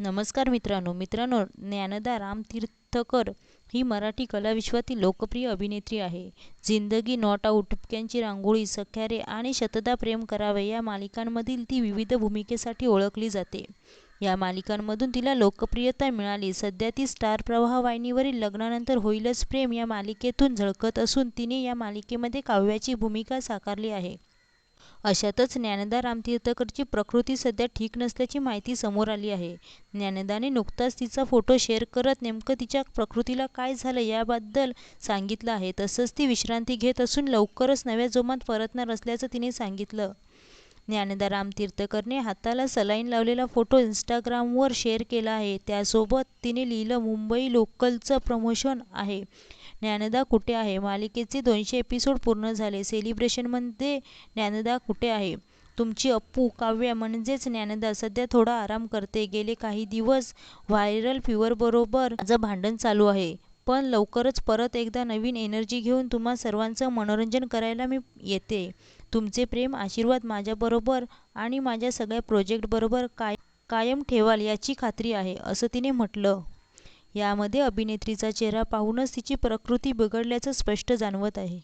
नमस्कार मित्रांनो. मित्रांनो ज्ञानदा रामतीर्थकर ही मराठी कलाविश्वातील लोकप्रिय अभिनेत्री आहे. जिंदगी नॉट आऊट टुपक्यांची रांगोळी सख्यारे आणि शतदा प्रेम करावे या मालिकांमधील ती विविध भूमिकेसाठी ओळखली जाते. या मालिकांमधून तिला लोकप्रियता मिळाली. सध्या ती स्टार प्रवाह वाहिनीवरील लग्नानंतर होईलच प्रेम या मालिकेतून झळकत असून तिने या मालिकेमध्ये काव्याची भूमिका साकारली आहे. अशातच ज्ञानदा रामतीर्थकरची प्रकृती सध्या ठीक नसल्याची माहिती समोर आली आहे. ज्ञानदाने नुकताच तिचा फोटो शेअर करत नेमकं तिच्या प्रकृतीला काय झालं याबद्दल सांगितलं आहे. तसंच ती विश्रांती घेत असून लवकरच नव्या जोमात परतणार असल्याचं तिने सांगितलं. ज्ञानदा रामतीर्थकरने हाताला सलाईन लावलेला फोटो इंस्टाग्रामवर शेअर केला आहे. त्यासोबत तिने लिहिलं मुंबई लोकलचं प्रमोशन आहे. ज्ञानदा कुठे आहे? मालिकेचे दोनशे एपिसोड पूर्ण झाले. सेलिब्रेशनमध्ये ज्ञानदा कुठे आहे? तुमची अप्पू काव्या म्हणजेच ज्ञानदा सध्या थोडा आराम करते. गेले काही दिवस व्हायरल फिवरबरोबर माझं भांडण चालू आहे. पण लवकरच परत एकदा नवीन एनर्जी घेऊन तुम्हा सर्वांचं मनोरंजन करायला मी येते. तुमचे प्रेम आशीर्वाद माझ्याबरोबर आणि माझ्या सगळ्या प्रोजेक्टबरोबर काय कायम ठेवाल याची खात्री आहे असं तिने म्हटलं. यामध्ये अभिनेत्रीचा चेहरा पाहूनच तिची प्रकृती बिघडल्याचं स्पष्ट जाणवत आहे.